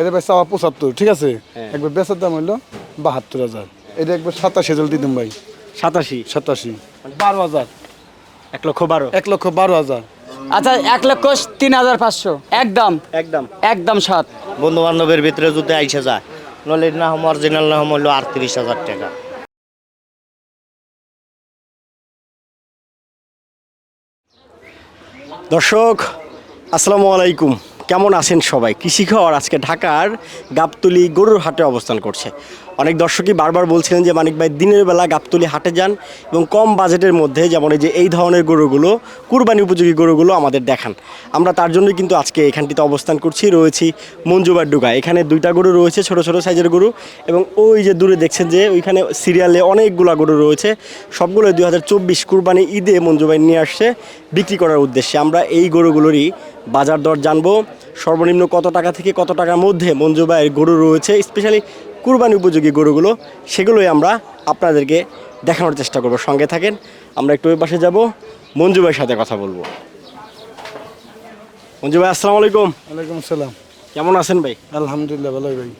এটা ভাই চাওয়া পঁচাত্তর ঠিক আছে? হ্যাঁ। একবার বেচার দাম হইল বাহাত্তর হাজার। এটা একবার সাতাশি হাজার দিতাম ভাই। সাতাশি? সাতাশি। বারো হাজার? এক লক্ষ বারো? এক লক্ষ বারো হাজার। আচ্ছা এক লক্ষ তিন হাজার পাঁচশো। একদম। একদম। একদম সাত বন্ধু বান্ধবের ভিতরে যদি আইসা যায় নলে না হম অরিজিনাল না হম হলো আটত্রিশ হাজার টাকা। দর্শক আসসালামু আলাইকুম। কেমন আছেন সবাই? কৃষি খাওয়ার আজকে ঢাকার গাবতলি গরুর হাটে অবস্থান করছে। অনেক দর্শকই বারবার বলছিলেন যে মানিক ভাই, দিনের বেলা গাবতলি হাটে যান এবং কম বাজেটের মধ্যে যেমন এই যে এই ধরনের গরুগুলো, কুরবানি উপযোগী গরুগুলো আমাদের দেখান। আমরা তার জন্যই কিন্তু আজকে এখানটিতে অবস্থান করছি, রয়েছি মঞ্জুবার ডুগা। এখানে দুইটা গরু রয়েছে, ছোট ছোট সাইজের গরু এবং ওই যে দূরে দেখছেন যে ওইখানে সিরিয়ালে অনেকগুলা গরু রয়েছে। সবগুলো দুই হাজার চব্বিশ কুরবানি ঈদে মঞ্জুবাই নিয়ে আসছে, বিক্রি করার উদ্দেশ্যে। আমরা এই গরুগুলোরই বাজার দর জানব। সর্বনিম্ন কত টাকা থেকে কত টাকার মধ্যে মঞ্জুবাইয়ের গরু রয়েছে? স্পেশালি কুরবানি উপযোগী গরুগুলো সেগুলোই আমরা আপনাদেরকে দেখানোর চেষ্টা করব। সঙ্গে থাকেন আমরা একটু ওই পাশে যাব মঞ্জু ভাইয়ের সাথে কথা বলব। মঞ্জু ভাই আসসালামু আলাইকুম। ওয়ালাইকুম আসসালাম। কেমন আছেন ভাই? আলহামদুলিল্লাহ ভালোই ভাই।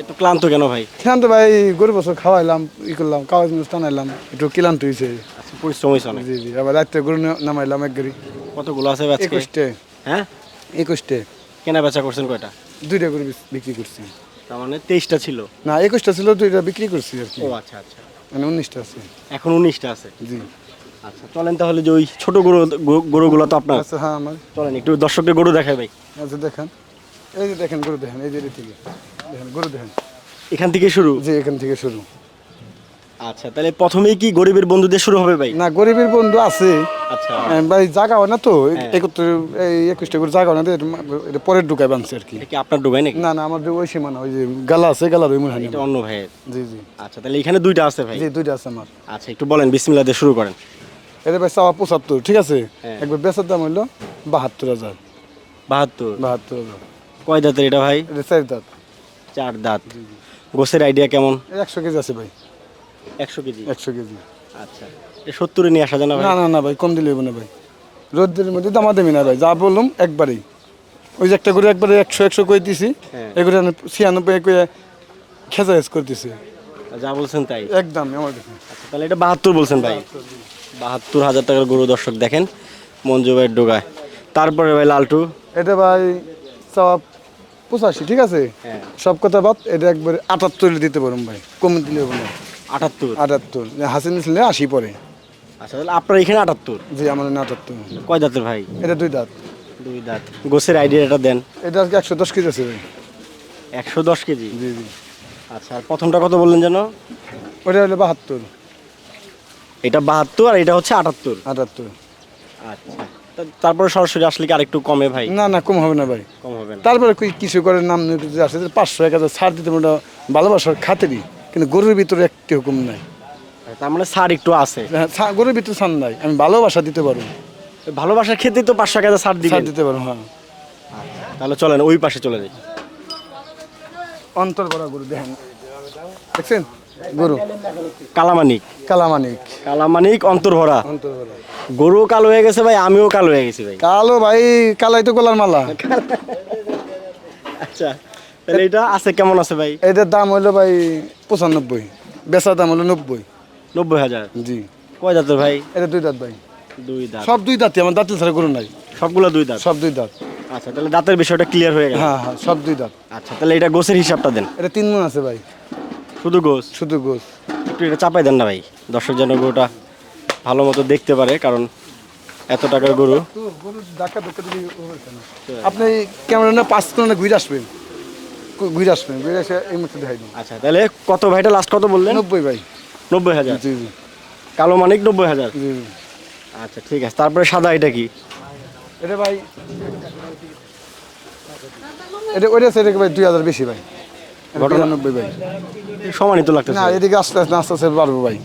একটু ক্লান্ত কেন ভাই? খেলাম তো ভাই গরু বছর খাওয়াইলাম ই করলাম কাগজ মুজ টানাইলাম একটু ক্লান্ত হয়েছে আচ্ছা পরিশ্রম হয়েছে জি জি আবার রাত্রে গরু নামাইলাম এক গাড়ি কতগুলো আছে আজকে? একুশটে। হ্যাঁ? একুশটে। কেনা বেচা করছেন কয়টা? দুইটা বিক- বিক্রি করছি। তার মানে তেইশটা ছিল? না একুশটা ছিল দুইটা বিক্রি করছি আর কি। ও আচ্ছা আচ্ছা। মানে উনিশটা আছে। এখন উনিশটা আছে? জি। আচ্ছা চলেন তাহলে যে ওই ছোট গরু গরু- গরুগুলো তো আপনার। আচ্ছা হ্যাঁ আমার। চলেন একটু দর্শকদের গরু দেখাই ভাই। আচ্ছা দেখেন। এই যে দেখেন গরু দেখেন এই যে থেকে দেখেন গরু দেখেন। এখান থেকে শুরু? যে এখান থেকে শুরু। আচ্ছা তাহলে প্রথমেই কি গরিবের বন্ধুদের শুরু হবে ভাই? না গরিবের বন্ধু আছে। আচ্ছা। ভাই জায়গা হয় না তো? হ্যাঁ। একত্রে এই একুশটা করে জায়গা হয় না এটা পরের ঢুকায় বানছে আর কি। আপনার ডুবাই নাকি? না না আমার ওই সীমানা ওই যে গালা আছে গালার ওই মনে এটা অন্য ভাইয়ের। জি জি। আচ্ছা তাহলে এখানে দুইটা আছে ভাই? জি দুইটা আছে আমার। আচ্ছা একটু বলেন বিসমিল্লাহ দিয়ে শুরু করেন। এটা ভাই চাওয়া পঁচাত্তর ঠিক আছে? হ্যাঁ। একবার বেচার দাম হইল বাহাত্তর হাজার। বাহাত্তর? বাহাত্তর হাজার। কয় দাঁতের এটা ভাই? চার দাঁত। চার দাঁত। গোসের আইডিয়া কেমন? একশো কেজি আছে ভাই। একশো কেজি? একশো কেজি। আচ্ছা। সত্তরে নিয়ে আসা যায় না না না না ভাই কম দিলে হবে না ভাই। রোদ্রের মধ্যে দামা দেমি না ভাই যা বললাম একবারেই। ওই যে একটা করে একবারে একশো একশো করে দিছি হ্যাঁ। এগুলো ছিয়ানব্বই করে যা বলছেন তাই? একদম আমার আচ্ছা তাহলে এটা বাহাত্তর বলছেন ভাই। বাহাত্তর হাজার টাকার গরু দর্শক দেখেন মঞ্জু ভাইয়ের ডোগায়। তারপরে ভাই লালটু। এটা ভাই চাওয়া পঁচাশি ঠিক আছে? হ্যাঁ। সব কথা বাদ এটা একবারে আটাত্তর দিতে পারুন ভাই কম দিলে হবে না। আটাত্তর। আটাত্তর। হাসিন নিলে আশি পরে। আচ্ছা তাহলে আপনার এখানে আটাত্তর? জি আমার না আটাত্তর। কয় দাঁতের ভাই? এটা দুই দাঁত। দুই দাঁত। গোসের আইডিয়াটা দেন। এটা আজকে একশো দশ কেজি আছে ভাই। একশো দশ কেজি? জি জি। আচ্ছা আর প্রথমটা কত বললেন যেন? ওটা হলো বাহাত্তর। এটা বাহাত্তর আর এটা হচ্ছে আটাত্তর? আটাত্তর। আচ্ছা তারপরে সরাসরি আসলে কি আরেকটু কমে ভাই? না না কম হবে না ভাই। কম হবে না। তারপরে কিছু করে নাম আসে পাঁচশো এক হাজার ছাড় দিতে ওটা ভালোবাসার খাতেরই। কিন্তু গরুর ভিতরে একটি হুকুম নাই। তার মানে সার একটু আছে। হ্যাঁ, গরুর ভিতরে সার নাই। আমি ভালোবাসা দিতে পারব। ভালোবাসার ক্ষেত্রে তো পাঁচশো টাকা সার ছাড় দিতে পারব হ্যাঁ। তাহলে চলেন ওই পাশে চলে যাই। অন্তর করা গরু দেখেন। দেখছেন? গরু। কালামানিক। কালামানিক। কালামানিক অন্তর্ভরা অন্তর করা গরু কালো হয়ে গেছে ভাই আমিও কালো হয়ে গেছি ভাই। কালো ভাই কালাই তো গোলার মালা। আচ্ছা। তাহলে এটা আছে কেমন আছে ভাই? এটার দাম হলো ভাই পঁচানব্বই বেচার দাম হলো নব্বই। নব্বই হাজার? জি। কয় দাঁতের ভাই? এটা দুই দাঁত ভাই। দুই দাঁত। সব দুই দাঁতই আমার দাঁতের ছাড়া গরু নাই। সবগুলো দুই দাঁত? সব দুই দাঁত। আচ্ছা তাহলে দাঁতের বিষয়টা ক্লিয়ার হয়ে গেল। হ্যাঁ হ্যাঁ সব দুই দাঁত। আচ্ছা তাহলে এটা গোসের হিসাবটা দেন। এটা তিন মন আছে ভাই। শুধু গোস শুধু গোস একটু এটা চাপাই দেন না ভাই। দর্শক যেন গরুটা ভালো মতো দেখতে পারে কারণ এত টাকার গরু। আপনি ক্যামেরা না পাঁচ করে ঘুরে আসবেন। ঘুরে আসবেন ঘুরে এসে এই মুহূর্তে দেখাই দিন। আচ্ছা তাহলে কত ভাইটা লাস্ট কত বললেন? নব্বই ভাই। নব্বই হাজার। জি জি। কালো মানিক নব্বই হাজার? জি জি। আচ্ছা ঠিক আছে। তারপরে সাদা এটা কি? এটা ভাই এটা ওইটা এটাকে ভাই দুই হাজার বেশি ভাই। ঘটনা- নব্বই ভাই। সমানই তো লাগতেছে। না এদিকে আস্তে আস্তে আস্তে আস্তে বাড়বো ভাই।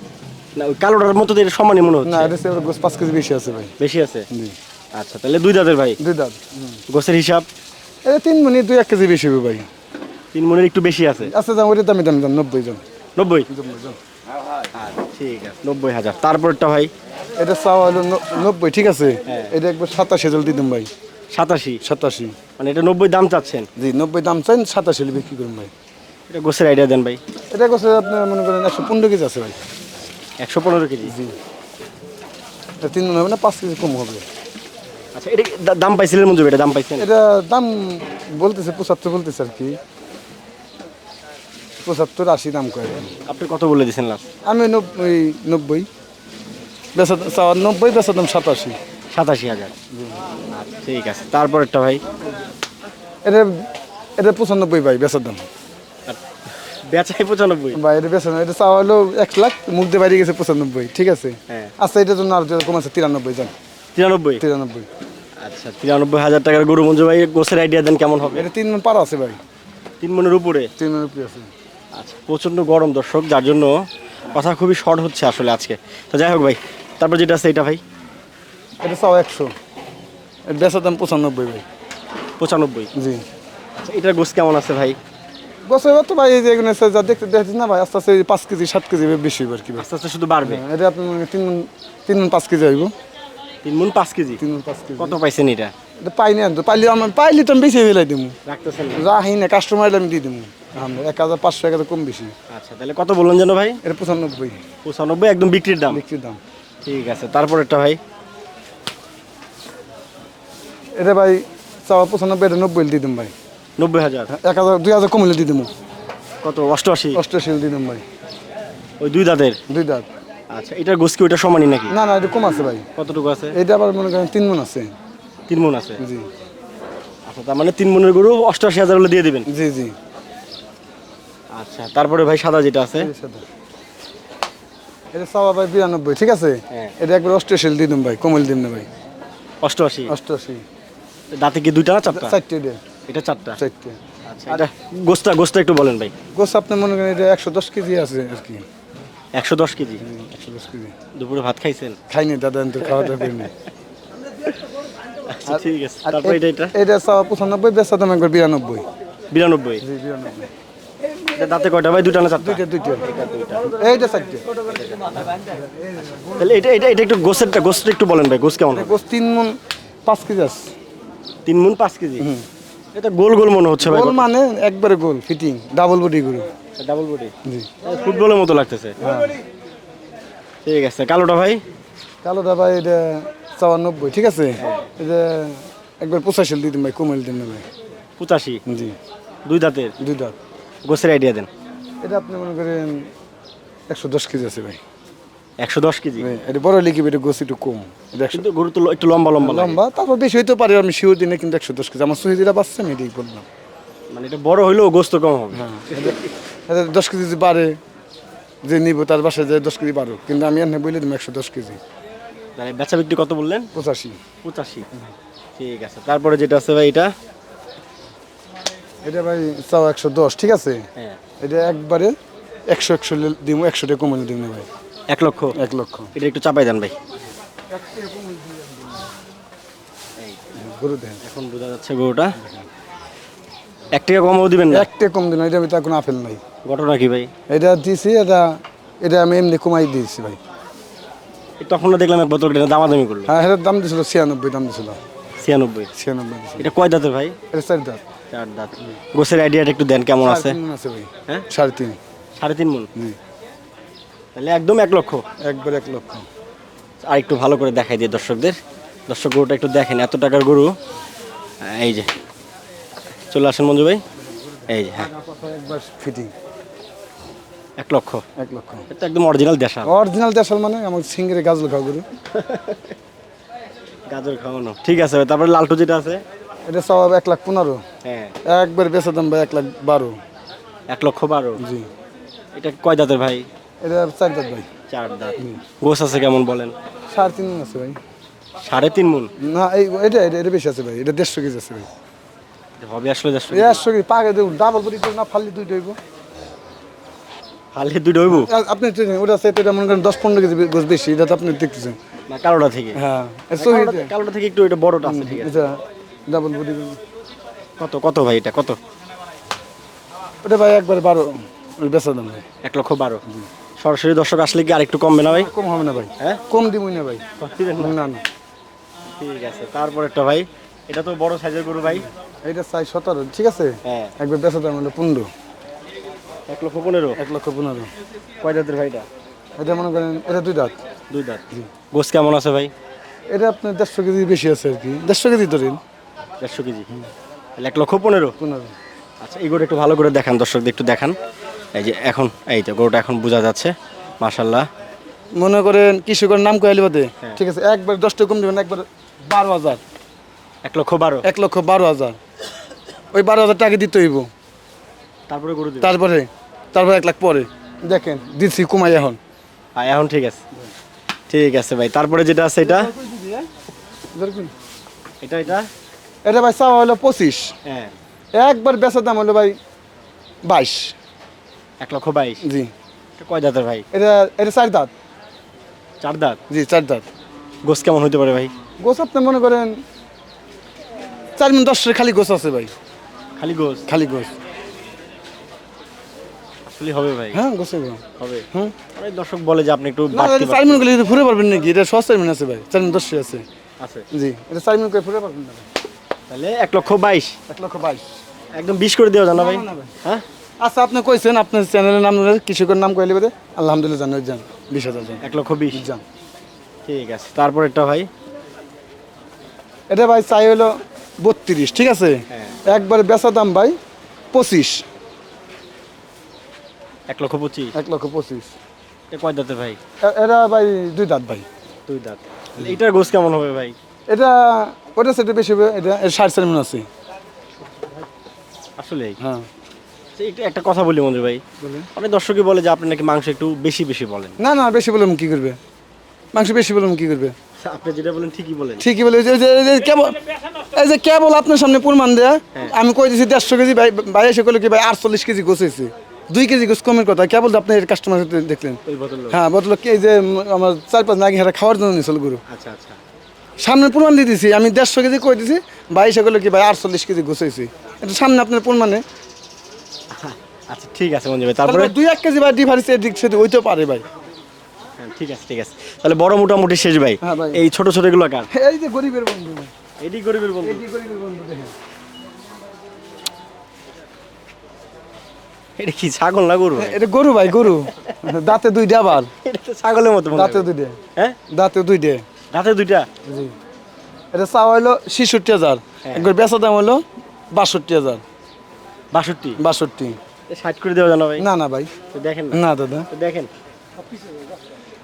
না ওই কালোটার মতো তো এটা সমানই মনে হচ্ছে। না এটা হচ্ছে গোস পাঁচ কেজি বেশি আছে ভাই। বেশি আছে? জি। আচ্ছা তাহলে দুই দাঁতের ভাই? দুই দাঁত গোসের হিসাব? এটা তিন মিনিট দুই এক কেজি বেশি হবে ভাই। তিন মনের একটু বেশি আছে? আচ্ছা যান ওইটা দামি দামি দাম নব্বই জন। নব্বই? ঠিক আছে নব্বই হাজার। তারপরটা ভাই? এটা চাওয়া হলো নব্বই ঠিক আছে? হ্যাঁ। এটা একবার সাতাশ হাজার দিতাম ভাই। সাতাশি? সাতাশি। মানে এটা নব্বই দাম চাচ্ছেন? জি নব্বই দাম চাই সাতাশি বিক্রি করুন ভাই। এটা গোসের আইডিয়া দেন ভাই। এটা করছে আপনার মনে করেন একশো পনেরো কেজি আছে ভাই। একশো পনেরো কেজি? জি। এটা তিন মন হবে না পাঁচ কেজি কম হবে। আচ্ছা এটা দাম পাইছিলেন মঞ্জু এটা দাম পাইছেন এটা দাম বলতেছে পঁচাত্তর বলতেছে আর কি। পঁচাত্তর আশি দাম করে। আপনি কত বলে দিয়েছেন লাস্ট? আমি নব্বই নব্বই। বেচা নব্বই বেচা দাম সাতাশি। সাতাশি হাজার। আচ্ছা, ঠিক আছে। তারপর একটা ভাই? এটা এটা পঁচানব্বই ভাই বেচার দাম। বেচাই পঁচানব্বই? ভাই এটা বেচা না এটা চাওয়া হলো এক লাখ মুখ দিয়ে বাইরে গেছে পঁচানব্বই ঠিক আছে? হ্যাঁ। আচ্ছা এটার জন্য আর কম আছে তিরানব্বই যান তিরানব্বই? তিরানব্বই। আচ্ছা তিরানব্বই হাজার টাকার গরু মঞ্জু ভাই গোসের আইডিয়া দেন কেমন হবে? এটা তিন মন পার আছে ভাই। তিন মনের উপরে? তিন মন উপরে আছে। আচ্ছা প্রচণ্ড গরম দর্শক যার জন্য কথা খুবই শর্ট হচ্ছে আসলে আজকে। তো যাই হোক ভাই তারপর যেটা আছে এটা ভাই? এটা চাওয়া একশো। বেচার দাম পঁচানব্বই ভাই। পঁচানব্বই? জি। আচ্ছা এটার গোস কেমন আছে ভাই? তো ভাই এই যে এগুলো আছে যা দেখতে দেখছিস না ভাই আস্তে আস্তে পাঁচ কেজি সাত কেজি বেশি হইব আর কি আস্তে আস্তে শুধু বাড়বে? এটা আপনি তিন মন তিন মন পাঁচ কেজি তিন মন পাঁচ কেজি? তিন মন পাঁচ কেজি। কত পাইছেন এটা? এটা পাইনি আনতো পাইলে আমার পাইলে তো আমি বেশি ফেলাই দিব রাখতেছেন না? রাহি না কাস্টমার আমি দিয়ে দেবো এক হাজার পাঁচশো এক হাজার কম বেশি। আচ্ছা তাহলে কত বললেন যেন ভাই? এটা পঁচানব্বই। পঁচানব্বই একদম বিক্রির দাম? বিক্রির দাম। ঠিক আছে তারপর একটা ভাই? এটা ভাই চাওয়া পঁচানব্বই এটা নব্বই দিয়ে দেবো ভাই। নব্বই হাজার? এক হাজার দুই হাজার কম হলে দিয়ে দেবো কত অষ্টআশি? অষ্টাশি দিয়ে দেবো ভাই। ওই দুই দাঁতের? দুই দাঁত। আচ্ছা এটার গোস কি ওইটা সমানই নাকি? না না এটা কম আছে ভাই। কতটুকু আছে? এটা আবার মনে করেন তিন মন আছে। তিন মন আছে? জি। আচ্ছা তার মানে তিন মনের গরু অষ্টআশি হাজার হলে দিয়ে দিবেন? জি জি। আচ্ছা তারপরে ভাই সাদা যেটা আছে? এটা চাওয়া ভাই বিরানব্বই ঠিক আছে? হ্যাঁ। এটা একবার অষ্টাশি দিয়ে দেবো ভাই কমল দিন না ভাই। অষ্টআশি? অষ্টাশি দাঁতে কি দুইটা চারটা? চারটে এটা চারটা? চারটে। আচ্ছা গোস্তা গোস্তা একটু বলেন ভাই। গোস আপনি মনে করেন এটা একশো দশ কেজি আছে আর কি। একশো দশ কেজি? একশো দশ কেজি। দুপুরে ভাত খাইছেন? খাইনি দাদা তো খাওয়া দাওয়া করিনি। আচ্ছা ঠিক আছে। তারপর এটা এটা? এটা চাওয়া পঁচানব্বই বেচা দাম একবার বিরানব্বই। বিরানব্বই? জি বিরানব্বই। দাঁতে কয়টা? ভাই দুটা না চারটা? দুইটা দুইটা। এইটা চারটে। তাহলে এটা এটা এটা একটু গোসেরটা গোসটা একটু বলেন ভাই গোস কেমন? গোস তিন মন পাঁচ কেজি আছে। তিন মন পাঁচ কেজি? এটা গোল গোল মনে হচ্ছে ভাই গোল মানে একবারে গোল ফিটিং ডাবল বডি গরু। ডাবল বডি জি। ফুটবলের মতো লাগতেছে। ঠিক আছে কালোটা ভাই? কালোটা ভাই এটা চাওয়ানব্বই ঠিক আছে? এটা একবার পঁচাশি দিন ভাই কমাইল দিন ভাই। পঁচাশি? জি। দুই দাঁতের? দুই দাঁত। গোসের আইডিয়া দেন। এটা আপনি মনে করেন একশো দশ কেজি আছে ভাই। একশো দশ কেজি? ভাই, এটা বড় লিখি এটা গোছ একটু কম। একশো কিন্তু গরু তো একটু লম্বা লম্বা লম্বা তারপর বেশি হইতে পারে আমি শিওর দিনে কিন্তু একশো দশ কেজি। আমার সুহিদিরা পাচ্ছে আমি এটাই বললাম। মানে এটা বড় হইলেও গোস্ত কম হবে। হ্যাঁ দশ কেজি যদি বাড়ে যে নিব তার বাসায় যে দশ কেজি বাড়ো কিন্তু আমি এনে বলে দিলাম একশো দশ কেজি। বেচা বিক্রি কত বললেন? পঁচাশি। পঁচাশি। ঠিক আছে তারপরে যেটা আছে ভাই এটা? এটা ভাই চাও একশো দশ ঠিক আছে? হ্যাঁ। এটা একবারে একশো একশো দিব একশো টাকা কমে দিব ভাই। এক লক্ষ? এক লক্ষ। এটা একটু চাপাই দেন ভাই। গরু দেন। এখন বোঝা যাচ্ছে গরুটা। এক টাকা কমও দিবেন না? একটা কম দিন এটা আমি তার কোনো আপেল নাই। ঘটনা কি ভাই? এটা দিয়েছি এটা এটা আমি এমনি কমাই দিয়েছি ভাই। তখন দেখলাম এক বোতল এটা দামাদামি করল। হ্যাঁ এটার দাম দিয়েছিল ছিয়ানব্বই দাম দিয়েছিল ছিয়ানব্বই। ছিয়ানব্বই এটা কয় দাঁতের ভাই? এটা চার দাঁত। চার দাঁত। গোসের আইডিয়াটা একটু দেন কেমন আছে? হ্যাঁ? সাড়ে তিন। সাড়ে তিন মন? তাহলে একদম এক লক্ষ? একবার এক লক্ষ। আর একটু ভালো করে দেখাই দিয়ে দর্শকদের। দর্শক গরুটা একটু দেখেন এত টাকার গরু। এই যে। চলে আসেন মঞ্জু ভাই? এই যে হ্যাঁ। একবার ফিটিং এক লক্ষ। এক লক্ষ। এটা একদম অরিজিনাল দেশা অরিজিনাল দেশাল মানে আমার সিঙ্গের গাজল খাওয়া গরু। গাজর খাওয়ানো। ঠিক আছে তারপরে লালটু যেটা আছে? এটা সব এক লাখ পনেরো। হ্যাঁ। একবার বেচা দাম ভাই এক লাখ বারো। এক লক্ষ বারো? জি। এটা কয় দাঁতের ভাই? এটা চার দাঁত ভাই। চার দাঁত। গোস আছে কেমন বলেন? সাড়ে তিন আছে ভাই। সাড়ে তিন মন? না এই এটা এটা এটা বেশি আছে ভাই। এটা দেড়শো কেজি আছে ভাই। হবে আসলে দেড়শো একশো কেজি। পাকে দেখুন ডাবল বডি না ফাললে দুইটা হইব। হালে দুইটা হইব? আপনি ওটা আছে এটা মনে করেন দশ পনেরো কেজি গোছ বেশি। এটা তো আপনি দেখতেছেন। না কালোটা থেকে। হ্যাঁ কালোটা- থেকে একটু এটা বড়টা আছে ঠিক আছে। ডাবল বডি কত কত ভাই এটা কত? ওটা ভাই একবার বারো বেচা দাম ভাই। এক লক্ষ বারো। সরাসরি দর্শক আসলে কি আরেকটু কমবে না ভাই? কম হবে না ভাই। হ্যাঁ? কম দিবই না ভাই। না? না ঠিক আছে তারপর একটা ভাই। এটা তো বড় সাইজের গরু ভাই। এইটা চাই সতেরো ঠিক আছে? হ্যাঁ। একবার বেচা দাম হলো পনেরো। এক লক্ষ পনেরো? এক লক্ষ পনেরো। কয় জাতের ভাইটা এটা? মনে করেন এটা দুই দাঁত। দুই দাঁত। গোস কেমন আছে ভাই? এটা আপনার দেড়শো কেজি বেশি আছে আর কি। দেড়শো কেজি ধরেন। দেড়শো কেজি। তাহলে এক লক্ষ পনেরো? পনেরো। আচ্ছা এই গরু একটু ভালো করে দেখান দর্শকদের একটু দেখান। এই যে এখন এই তো গরুটা এখন বোঝা যাচ্ছে মাশাল্লাহ মনে করেন কৃষকের নাম কয়ালি বাদে ঠিক আছে একবার দশটা কম দেবেন একবার বারো হাজার। এক লক্ষ বারো? এক লক্ষ বারো হাজার। ওই বারো হাজার টাকা দিতে হইব। তারপরে গরু তারপরে তারপরে এক লাখ পরে। দেখেন দিচ্ছি কমাই এখন। হ্যাঁ এখন ঠিক আছে। ঠিক আছে ভাই তারপরে যেটা আছে এটা? এটা এটা? এটা ভাই চাওয়া হলো পঁচিশ। হ্যাঁ। একবার বেচার দাম হলো ভাই বাইশ। এক লক্ষ বাইশ। জি। কয় দাঁতের ভাই? এটা এটা চার দাঁত। চার দাঁত? জি চার দাঁত। গোস কেমন হতে পারে ভাই? গোছ আপনি মনে করেন চার মিনিট দশের খালি গোছ আছে ভাই। খালি গোস? খালি গোছ আসলে হবে ভাই। হ্যাঁ হবে। হুম অনেক দর্শক বলে যে আপনি একটু না চার মিনিট গেলে ঘুরে পারবেন নাকি? এটা মিনিট আছে ভাই চার মিনিট দশে আছে। আছে। জি এটা চার মিনিট করে ঘুরে পারবেন না। তাহলে এক লক্ষ বাইশ। এক লক্ষ বাইশ। একদম বিশ করে দেওয়া জানা ভাই। হ্যাঁ? আচ্ছা আপনি কইছেন আপনার চ্যানেলের নাম কৃষকের নাম কইলে বেদে আলহামদুলিল্লাহ জান যান বিশ হাজার যান এক লক্ষ বিশ। যান ঠিক আছে তারপর একটা ভাই? এটা ভাই চাই হলো বত্রিশ ঠিক আছে? হ্যাঁ। একবার বেচা দাম ভাই পঁচিশ। এক লক্ষ পঁচিশ। এক লক্ষ পঁচিশ। এটা কয় দাঁতের ভাই? এ- এরা ভাই দুই দাঁত ভাই। দুই দাঁত। এইটার গোস কেমন হবে ভাই? এটা ওটা সেটা বেশি হবে এটা চার আছে আসলে হ্যাঁ। এটা একটা কথা বলি মন্দির ভাই। অনেক দর্শকই বলে যে আপনি নাকি মাংস একটু বেশি বেশি বলেন। না না বেশি বললাম কি করবে? মাংস বেশি বললাম কি করবে? আপনি যেটা বলেন ঠিকই বলেন। ঠিকই বলে এই যে- এই যে কেবল এই যে কেবল আপনার সামনে প্রমাণ দেয়া আমি কই দিছি দেড়শো কেজি ভাই ভাই এসে করল কি ভাই আটচল্লিশ কেজি গোছাইছে দুই কেজি গোছ কমের কথা কেবল আপনি এর কাস্টমার দেখলেন। হ্যাঁ বদল কি এই যে আমার চার পাঁচ নাকি হারা খাওয়ার জন্য গরু। আচ্ছা আচ্ছা। সামনে প্রমাণ দিয়ে দিছি আমি দেড়শো কেজি কই দিছি ভাই করল কি ভাই আটচল্লিশ কেজি গোছাইছি। এটা সামনে আপনার প্রমাণে। আচ্ছা ঠিক আছে মঞ্জু ভাই তারপরে? দুই এক কেজি ভাই ডিফারেন্স এদিক সেদিক হইতেও পারে ভাই। হ্যাঁ, ঠিক আছে ঠিক আছে। তাহলে বড় মোটামুটি শেষ ভাই। হ্যাঁ, এই ছোট ছোটগুলো কার? এই যে গরিবের বন্ধু ভাই। এটি গরিবের বন্ধু। এই গরিবের বন্ধু দেখেন। এটা কি ছাগল না গরু ভাই? এটা গরু ভাই গরু। দাঁতে দুইটা আবার। এটা তো ছাগলের মতো দাঁতে। দুইটা। হ্যাঁ? দাঁতে দুইটা। রাতে দুইটা? জি। এটা চাওয়া হলো ছেষট্টি হাজার। একবার বেচা দাম হলো বাষট্টি হাজার। বাষট্টি? বাষট্টি। ষাট করে দেওয়া জানা ভাই? না না ভাই। দেখেন না। দাদা। দেখেন।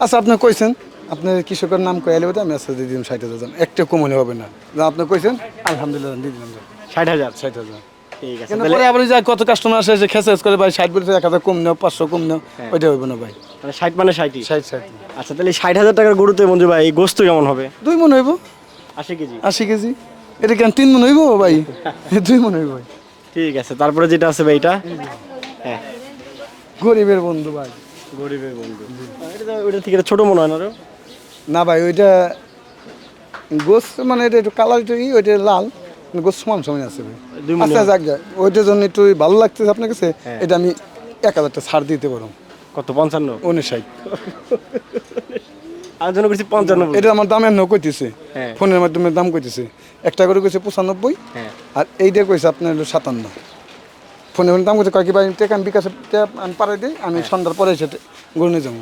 আচ্ছা আপনি কইছেন আপনার কৃষকের নাম কয়ে এলে আমি আচ্ছা দিয়ে দিলাম ষাট হাজার। একটা কম হলে হবে না। আপনি কইছেন? আলহামদুলিল্লাহ দিয়ে দিলাম। ষাট হাজার? ষাট হাজার। ঠিক আছে তাহলে আবার ওই কত কাস্টমার আসে এসে খেসে করে ভাই বলতে কম নেও পাঁচশো কম নেও। ওইটা হইব না ভাই। মানে মানে আচ্ছা তাহলে টাকার গরুতে মঞ্জু ভাই এই গোস্ত কেমন হবে? দুই মন হইব। কেজি। আশি কেজি। এটা কেন তিন মন হইব ভাই? দুই মন হইব ভাই। ঠিক আছে তারপরে যেটা আছে ভাই এটা? হ্যাঁ। গরিবের বন্ধু ভাই। গরিবের বন্ধু। এটা তো ওইটা থেকে ছোট মনে হয় না? না ভাই ওইটা গোস মানে এটা একটু কালার একটু ই ওইটা লাল। গোস সমান সমান আছে ভাই। আচ্ছা যাক ওইটার জন্য একটু ভালো লাগতেছে আপনার কাছে হ্যাঁ। এটা আমি এক হাজারটা ছাড় দিতে পারো কত পঞ্চান্ন? উনিশ ষাট। আর জন্য করছি পঞ্চান্ন। এটা আমার দামের ন কইতেছে হ্যাঁ। ফোনের মাধ্যমে দাম কইতেছে। একটা করে কইছে পঁচানব্বই। হ্যাঁ। আর এইটা কইছে আপনার হলো সাতান্ন। ফোনে ফোনে দাম কইছে কয়েক ভাই টেকা আমি বিকাশে আমি পাড়াই দিই আমি সন্ধ্যার পরে এসে গরু যাব।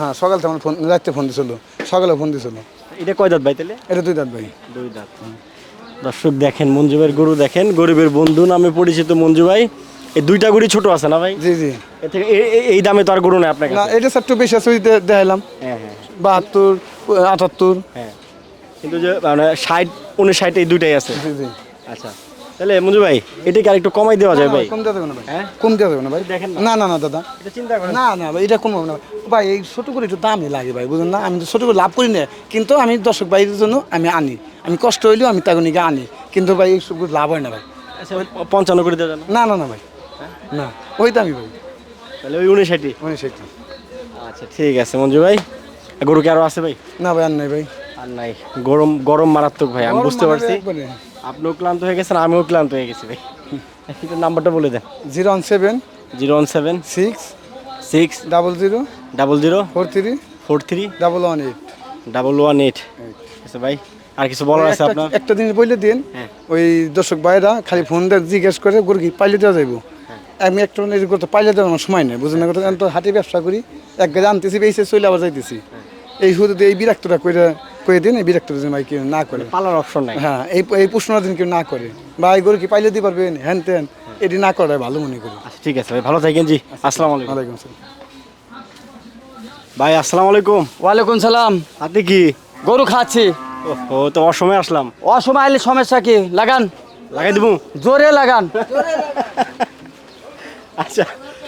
হ্যাঁ সকাল থেকে আমার ফোন রাত্রে ফোন দিছিল। সকালে ফোন দিছিল। এটা কয় দাঁত ভাই তাহলে? এটা দুই দাঁত ভাই। দুই দাঁত। দর্শক দেখেন মঞ্জু ভাইয়ের গরু দেখেন গরিবের বন্ধু নামে পরিচিত মঞ্জু ভাই। এই দুইটা গরু ছোট আছে না ভাই? জি জি। এ থেকে এই দামে তো আর গরু নাই আপনার না কাছে? এটা একটু বেশি আছে ওই দে- দেখাইলাম। হ্যাঁ হ্যাঁ। বাহাত্তর আটাত্তর। হ্যাঁ। কিন্তু যে মানে ষাট উনষাট এই দুইটাই আছে? জি জি। আচ্ছা। তাহলে মঞ্জু ভাই এটাকে আর একটু কমাই দেওয়া যায় ভাই। কম দেওয়া যাবে না ভাই। হ্যাঁ? কম দেওয়া যাবে না ভাই। দেখেন না। না না দাদা। এটা চিন্তা করেন। না না ভাই এটা কম হবে না। ভাই এই ছোট করে একটু দামই লাগে ভাই বুঝলেন না? আমি তো ছোট করে লাভ করি না কিন্তু আমি দর্শক ভাইদের জন্য আমি আনি। আমি কষ্ট হইলেও আমি তাকে নিকে আনি কিন্তু ভাই এই সব লাভ হয় না ভাই। আচ্ছা পঞ্চান্ন করে দেওয়া না? না না ভাই। না ওই দামই ভাই। তাহলে ওই মানে সেটা আচ্ছা ঠিক আছে মঞ্জু ভাই। গরু কি আরও আছে ভাই? না ভাই আর নাই ভাই। আর নাই। গরম গরম মারাত্মক ভাই আমি বুঝতে পারছি। আপনিও ক্লান্ত হয়ে গেছেন আমিও ক্লান্ত হয়ে গেছি ভাই। একটু নাম্বারটা বলে দেন। Zero one seven zero one seven six six double zero double zero four three four three double one eight. Double one eight. আচ্ছা ভাই আর কিছু বলার আছে আপনার? একটা জিনিস বলে দিন হ্যাঁ। ওই দর্শক ভাইরা খালি ফোন দিয়ে জিজ্ঞেস করে গরু কি পাইলে দেওয়া যাইব? আমি একটা এই করতে পাইলে দেওয়ার আমার সময় নেই বুঝলেন না কথা? আমি তো হাটে ব্যবসা করি এক গাড়ি আনতেছি বেশি চলে আবার যাইতেছি। এই শুধু এই বিরাক্তটা করে করে দিন এই বিরক্তটা যেন ভাই কেউ না করে। পালার অপশন নাই। হ্যাঁ এই এই প্রশ্নটা দিন কেউ না করে। ভাই গরু কি পাইলে দিতে পারবেন হ্যান তেন এটি না করে ভালো মনে করি। আচ্ছা ঠিক আছে ভাই ভালো থাকেন জি। আসসালামু আলাইকুম। ওয়ালাইকুম আসসালাম। ভাই আসসালামু আলাইকুম। ওয়ালাইকুম সালাম। আপনি কি? গরু খাচ্ছি। ও তো অসময়ে আসলাম। অসময় এলে সমস্যা কি? লাগান। লাগাই দেবো? জোরে লাগান। আচ্ছা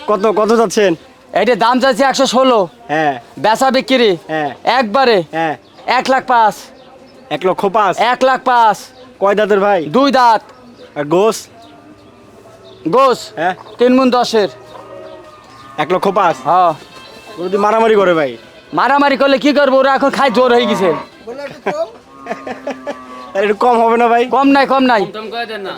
কত কত যাচ্ছেন? এইটা দাম চাইছে একশো ষোলো। হ্যাঁ। বেচা বিক্রি। হ্যাঁ। একবারে। হ্যাঁ। এক লাখ পাঁচ। এক লক্ষ পাঁচ। এক লাখ পাঁচ। কয় দাঁতের ভাই? দুই দাঁত। আর গোস? গোস। হ্যাঁ। তিন মুন দশের। এক লক্ষ পাঁচ। হ্যাঁ যদি মারামারি করে ভাই। মারামারি করলে কি করব? ওরা এখন খাই জোর হয়ে গেছে। একটু কম হবে না ভাই? কম নাই কম নাই।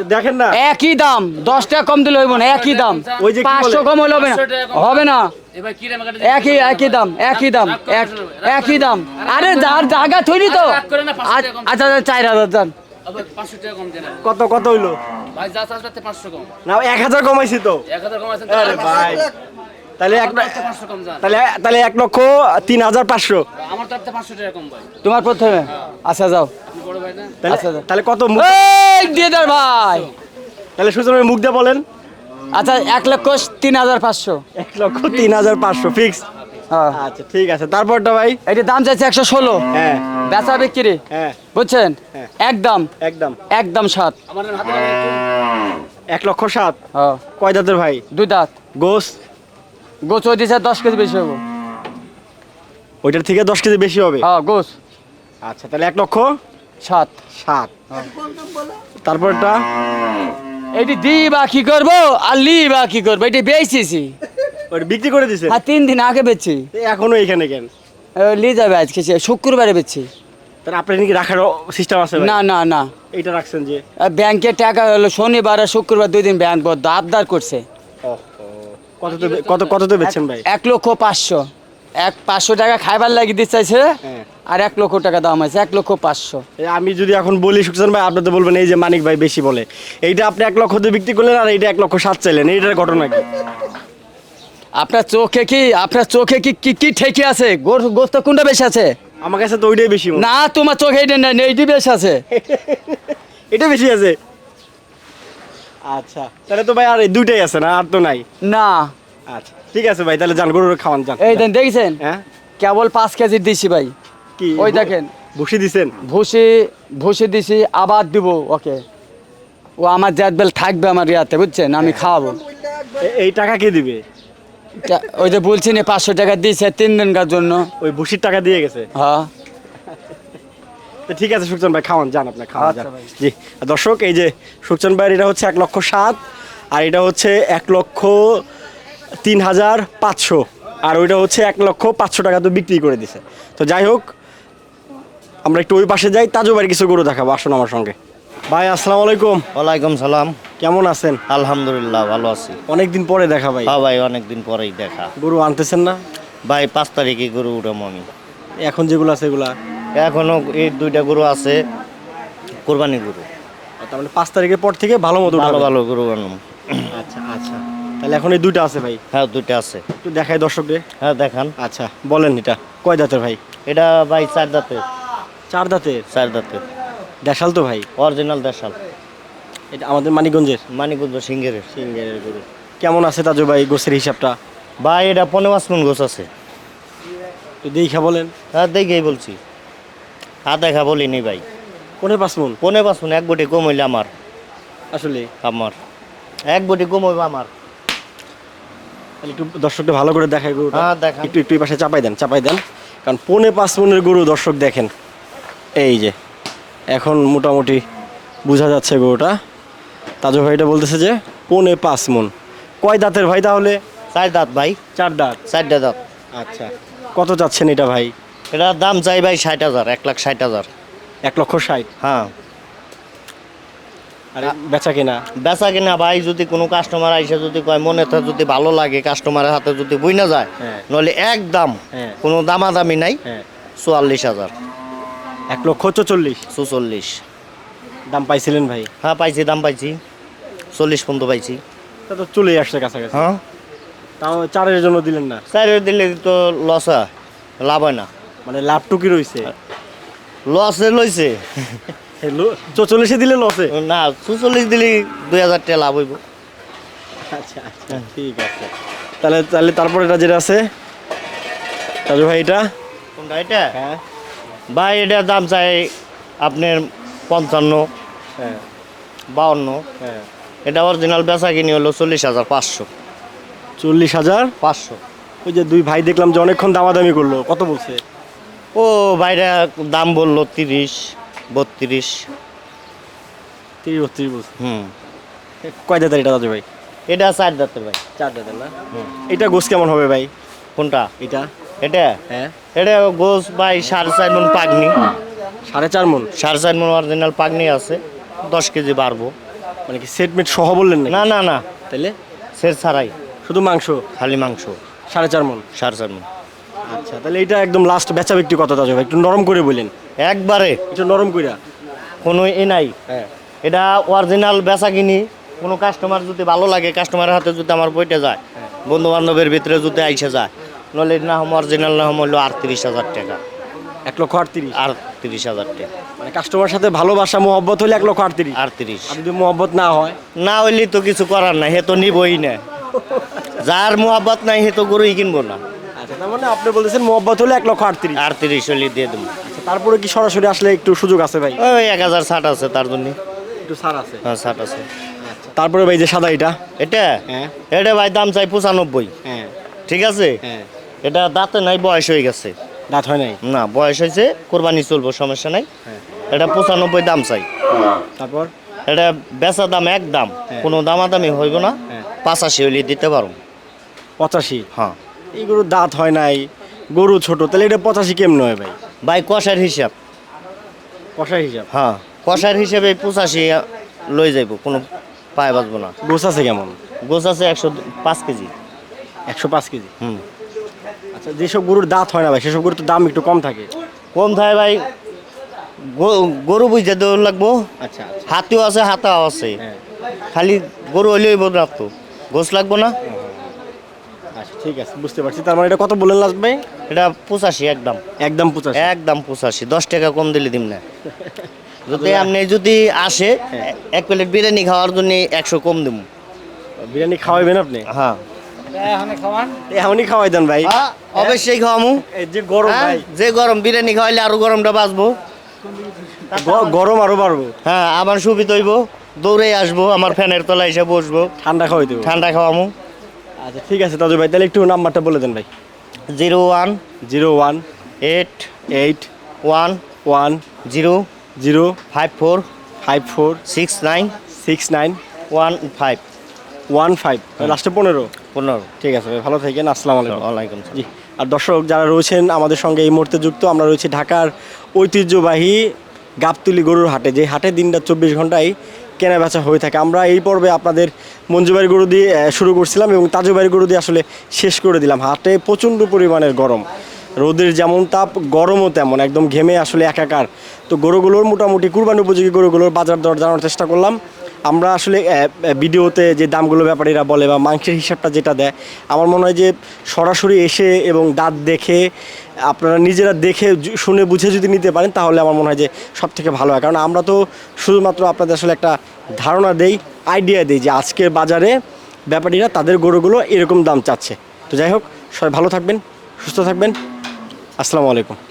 দেখেন না। একই দাম। দশ টাকা কম দিলে হইব না একই দাম। ওই যে পাঁচশো কম হলে হবে না। হবে না। একই একই দাম একই দাম এক- একই দাম। আরে যার জায়গা থইনি তো। আচ্ছা আচ্ছা, চার হাজার যান কত কত হইল? ভাই যা চাষ পাঁচশো কম। না এক হাজার কমাইছি তো। এক হাজার কম আরে ভাই। তাহলে এক তাহলে তাহলে এক লক্ষ তিন হাজার পাঁচশো। আমার তরফে পাঁচশো টাকা কম ভাই। তোমার প্রথমে? আচ্ছা যাও। তাহলে আচ্ছা, আচ্ছা। তাহলে কত মুখ দিয়ে দেন ভাই! তাহলে সুজন মুখ দিয়ে বলেন। আচ্ছা এক লক্ষ তিন হাজার পাঁচশো। এক লক্ষ তিন হাজার পাঁচশো ফিক্স হ্যাঁ। আচ্ছা ঠিক আছে। তারপরটা ভাই? এটির দাম চাইছে একশো ষোলো। হ্যাঁ। বেচা বিক্রি। হ্যাঁ। বুঝছেন? হ্যাঁ। একদম। একদম। একদম সাত। এক লক্ষ সাত? হ্যাঁ। কয় দাঁতের ভাই? দুই দাঁত। গোস? গোছ ওই দিছে দশ কেজি বেশি হব। ওইটার থেকে দশ কেজি বেশি হবে? হ্যাঁ গোছ আচ্ছা তাহলে এক লক্ষ সাত। সাত। তারপরটা? এটি দি বা কি করব? আর লি বা কি করব? এটি বেচেছি। বিক্রি করে দিছে? আর তিন দিন আগে বেচছি। এখনও এখানে কেন? লি যাবে আজকে সে শুক্রবারে বেচছি। আপনার নাকি রাখার সিস্টেম আছে? না না না। এইটা রাখছেন যে? আর টাকা হলো শনিবার আর শুক্রবার দুই দিন ব্যাংক বদ্ধ আবদার করছে। কত কত বেচছেন ভাই? এক লক্ষ পাঁচশো। এক পাঁচশো টাকা খাইবার লাগিয়ে দিতে চাইছে হ্যাঁ। আর এক লক্ষ টাকা দাম আছে এক লক্ষ পাঁচশো। আমি যদি এখন বলি সুখসান ভাই আপনি তো বলবেন এই যে মানিক ভাই বেশি বলে। এইটা আপনি এক লক্ষ দিয়ে বিক্রি করলেন আর এইটা এক লক্ষ সাত চাইলেন। এইটার ঘটনা কি? আপনার চোখে কি আপনার চোখে কি কি কি ঠেকে আছে? গোস্ত কোনটা বেশি আছে? আমার কাছে তো ওইটাই বেশি না তোমার চোখে এটা নেই এইটি বেশি আছে। এটা বেশি আছে? আচ্ছা তাহলে তো ভাই আর এই দুইটাই আছে না আর তো নাই? না। আচ্ছা ঠিক আছে ভাই তাহলে যান গরুর খাওয়ান যান। এই দেন দেখছেন? হ্যাঁ? কেবল পাঁচ কেজি দিছি ভাই। কি? ওই দেখেন। বসে দিছেন? ভুসি ভুসি দিছি আবার দিব ওকে। ও আমার জাতবেল থাকবে আমার ইয়াতে বুঝছেন? আমি খাওয়াবো। এই টাকা কে দিবে? ওই যে বলছি না পাঁচশো টাকা দিয়েছে তিন দিনকার জন্য। ওই ভুসির টাকা দিয়ে গেছে? হ্যাঁ। তো ঠিক আছে সুখচন ভাই খাওয়ান যান আপনি খাওয়ান আচ্ছা যান। ভাই। জি। দর্শক এই যে সুখচন ভাইয়ের এটা হচ্ছে এক লক্ষ সাত আর এটা হচ্ছে এক লক্ষ তিন হাজার পাঁচশো। আর ওইটা হচ্ছে এক লক্ষ পাঁচশো টাকা তো বিক্রি করে দিছে। তো যাই হোক আমরা একটু ওই পাশে যাই তাজু বাড়ি কিছু গরু দেখাবো আসুন আমার সঙ্গে। ভাই আসসালামু আলাইকুম। ওয়ালাইকুম সালাম। কেমন আছেন? আলহামদুলিল্লাহ ভালো আছি। অনেকদিন পরে দেখা ভাই। হ্যাঁ ভাই অনেকদিন পরেই দেখা। গরু আনতেছেন না? ভাই পাঁচ তারিখে গরু উঠাম আমি। এখন যেগুলো আছে এগুলা? এখনও এই দুইটা গরু আছে কোরবানি গরু। তার মানে পাঁচ তারিখের পর থেকে ভালো মতো ভালো ভালো গরু আনুম আচ্ছা আচ্ছা। তাহলে এখন এই দুইটা আছে ভাই? হ্যাঁ দুইটা আছে। একটু দেখাই দর্শকদের। হ্যাঁ দেখান। আচ্ছা বলেন এটা। কয় দাঁতের ভাই? এটা ভাই চার দাঁতের চার দাঁতের? চার দাঁতের। দেশাল তো ভাই? অরিজিনাল দেশাল। এটা আমাদের মানিকগঞ্জের? সিঙ্গেরের। সিঙ্গের গরু। কেমন আছে তাজু ভাই গোসের হিসাবটা? ভাই এটা পনেরো মাস মন গোছ আছে। একটু দেখা বলেন। হ্যাঁ দেখেই বলছি। হ্যাঁ দেখা বলিনি ভাই। কোনে পাঁচ মন? পনেরো মাস মন এক বটি কম হইলে আমার। আসলে? আমার। এক বটি কম হইবে আমার। তাহলে একটু দর্শকটা ভালো করে দেখায় গরু হ্যাঁ, দেখান। একটু একটু এই পাশে চাপাই দেন চাপাই দেন। কারণ পনে পাঁচ মনের গরু দর্শক দেখেন। এই যে এখন মোটামুটি বোঝা যাচ্ছে গরুটা। তাজু ভাইটা বলতেছে যে পনে পাঁচ মন। কয় দাঁতের ভাই তাহলে? চার দাঁত ভাই। চার দাঁত? চারটা দাঁত। আচ্ছা। কত চাচ্ছেন এটা ভাই? এটার দাম চাই ভাই ষাট হাজার এক লাখ ষাট হাজার। এক লক্ষ ষাট? হ্যাঁ। আর বেচা কিনা? বেচা কিনা ভাই যদি কোনো কাস্টমার আইসে যদি কয় মনে তো যদি ভালো লাগে কাস্টমারের হাতে যদি বই না যায় হ্যাঁ। নইলে একদম হ্যাঁ। কোনো দামাদামি নাই হ্যাঁ। চুয়াল্লিশ হাজার। এক লক্ষ চল্লিশ চুচল্লিশ। দাম পাইছিলেন ভাই? হ্যাঁ পাইছি দাম পাইছি। চল্লিশ পর্যন্ত পাইছি। তা তো চলেই আসছে কাছাকাছি। হ্যাঁ। তাও চারের জন্য দিলেন না? চার দিলে তো লস হয়। লাভ হয় না। মানে লাভটুকি রয়েছে লসে লইছে। চল্লিশে দিলে লসে না চুচল্লিশ দিলে দুই হাজার টাকা লাভ হইব। আচ্ছা আচ্ছা ঠিক আছে। তাহলে তাহলে তারপরে এটা যেটা আছে? রাজু ভাই এটা? কোনটা এটা? হ্যাঁ। ভাই এটার দাম চাই আপনার পঞ্চান্ন। হ্যাঁ। বাউন্ন। হ্যাঁ। এটা অরিজিনাল বেচা কিনি হলো চল্লিশ হাজার পাঁচশো। চল্লিশ হাজার? পাঁচশো। ওই যে দুই ভাই দেখলাম যে অনেকক্ষণ দামাদামি করল। কত বলছে? ও ভাইরা দাম বলল তিরিশ বত্রিশ। তিরিশ বত্রিশ বলছে। হুম। কয় দাদার এটা রাজু ভাই? এটা চার দাঁতের ভাই। চার দাদার না? এটা গোস কেমন হবে ভাই? কোনটা? এটা? এটা? হ্যাঁ। এটা গোস ভাই সাড়ে চার মন পাগনি। সাড়ে চার মন সাড়ে চার মন অরিজিনাল পাগনি আছে। দশ কেজি বাড়বো। মানে কি সেট মেট সহ বললেন না না না না। তাইলে? সে ছাড়াই। শুধু মাংস? খালি মাংস। সাড়ে চার মন সাড়ে চার মন আচ্ছা তাহলে এটা একদম লাস্ট বেচা বিক্রি কত রাজু একটু নরম করে বললেন একবারে। একটু নরম কইরা। কোনো এ নাই। হ্যাঁ। এটা অরিজিনাল বেচা কিনি। কোনো কাস্টমার যদি ভালো লাগে কাস্টমারের হাতে যদি আমার বইটা যায় বন্ধু বান্ধবের ভিতরে যদি আইসে যায় নলে না হম অরিজিনাল না হম হলো আটত্রিশ হাজার টাকা। এক লক্ষ আটত্রিশ? আর তিরিশ হাজার টাকা। মানে কাস্টমার সাথে ভালোবাসা মোহব্বত হলে এক লক্ষ আটত্রিশ? আটত্রিশ। যদি মোহব্বত না হয়? না হইলে তো কিছু করার নাই হে তো নিবই না। যার মোহাব্বত নাই হে তো গরুই কিনবো না। আচ্ছা তার মানে আপনি বলতেছেন মোহব্বত হলে এক লক্ষ আটত্রিশ। আটত্রিশ হইলে দিয়ে দেবো। আচ্ছা তারপরে কি সরাসরি আসলে একটু সুযোগ আছে ভাই? ওই এক হাজার ষাট আছে তার জন্য। একটু ছাড় আছে? হ্যাঁ ষাট আছে। তারপরে ভাই যে সাদা এটা? এটা? হ্যাঁ। এটা ভাই দাম চাই পঁচানব্বই। হ্যাঁ। ঠিক আছে? হ্যাঁ। এটা দাঁতে নাই বয়স হয়ে গেছে। দাঁত হয় নাই? না বয়স হয়েছে কোরবানি চলবো সমস্যা নাই। হ্যাঁ। এটা পঁচানব্বই দাম চাই। তারপর? এটা বেচা দাম এক দাম হ্যাঁ। কোনো দামাদামি হইব না। হ্যাঁ। পাঁচাশি হইলে দিতে পারো। পঁচাশি? হ্যাঁ। এই গরুর দাঁত হয় নাই গরু ছোট তাহলে এটা পঁচাশি কেমন হয় ভাই? ভাই কষার হিসাব। কষাই হিসাব? হ্যাঁ কষার হিসাবে পঁচাশি লই যাইব কোনো পায়ে বাঁচবো না। গোছ আছে কেমন? গোছ আছে একশো পাঁচ কেজি। একশো পাঁচ কেজি? হুম। আচ্ছা যেসব গরুর দাঁত হয় না ভাই সেসব গরুর তো দাম একটু কম থাকে। কম থাকে ভাই। গো- গরু বুঝতে দৌড় লাগবো। আচ্ছা হাতিও আছে হাতাও আছে। হ্যাঁ। খালি গরু হইলেই বোধ না তো। গোছ লাগবো না? আচ্ছা ঠিক আছে বুঝতে পারছি। তার মানে এটা কত লাস্ট ভাই? এটা পঁচাশি একদম। একদম পঁচাশি? একদম পঁচাশি। দশ টাকা কম দিলে দিম না। যদি আপনি যদি আসে এক প্লেট বিরিয়ানি খাওয়ার জন্য একশো কম দিব বিরিয়ানি খাওয়াইবেন আপনি? হ্যাঁ। এমনই খাওয়াই দেন ভাই। অবশ্যই খাওয়ামু। এই যে গরম হ্যাঁ, ভাই। যে গরম বিরিয়ানি খাওয়াইলে আরও গরমটা বাঁচবো। গরম আরও বাড়বো। হ্যাঁ আমার সুবিধা হইব দৌড়ে আসব আমার ফ্যানের তলায় এসে বসবো। ঠান্ডা খাওয়াই দেবো। ঠান্ডা খাওয়ামু। আচ্ছা ঠিক আছে তাজু ভাই তাহলে একটু নাম্বারটা বলে দেন ভাই। Zero one zero one eight eight one one zero zero five four five four six nine six nine one five. One five লাস্টে পনেরো। পনেরো। ঠিক আছে ভাই ভালো থাকেন আসসালামু আলাইকুম। ওয়ালাইকুম জি আর দর্শক যারা রয়েছেন আমাদের সঙ্গে এই মুহূর্তে যুক্ত আমরা রয়েছি ঢাকার ঐতিহ্যবাহী গাবতুলি গরুর হাটে। যে হাটের দিনটা চব্বিশ ঘন্টায় কেনা বেচা হয়ে থাকে। আমরা এই পর্বে আপনাদের মঞ্জুবাড়ি গরু দিয়ে শুরু করছিলাম এবং তাজুবাড়ি গরু দিয়ে আসলে শেষ করে দিলাম। হাটে প্রচণ্ড পরিমাণের গরম। রোদের যেমন তাপ গরমও তেমন একদম ঘেমে আসলে একাকার। তো গরুগুলোর মোটামুটি কুরবানি উপযোগী গরুগুলোর বাজার দর জানার চেষ্টা করলাম। আমরা আসলে ভিডিওতে যে দামগুলো ব্যাপারীরা বলে বা মাংসের হিসাবটা যেটা দেয়, আমার মনে হয় যে সরাসরি এসে এবং দাঁত দেখে, আপনারা নিজেরা দেখে শুনে বুঝে যদি নিতে পারেন, তাহলে আমার মনে হয় যে সব থেকে ভালো হয়। কারণ আমরা তো শুধুমাত্র আপনাদের আসলে একটা ধারণা দেই আইডিয়া দিই যে আজকের বাজারে ব্যাপারীরা তাদের গরুগুলো এরকম দাম চাচ্ছে। তো যাই হোক, সবাই ভালো থাকবেন, সুস্থ থাকবেন। আসসালামু আলাইকুম।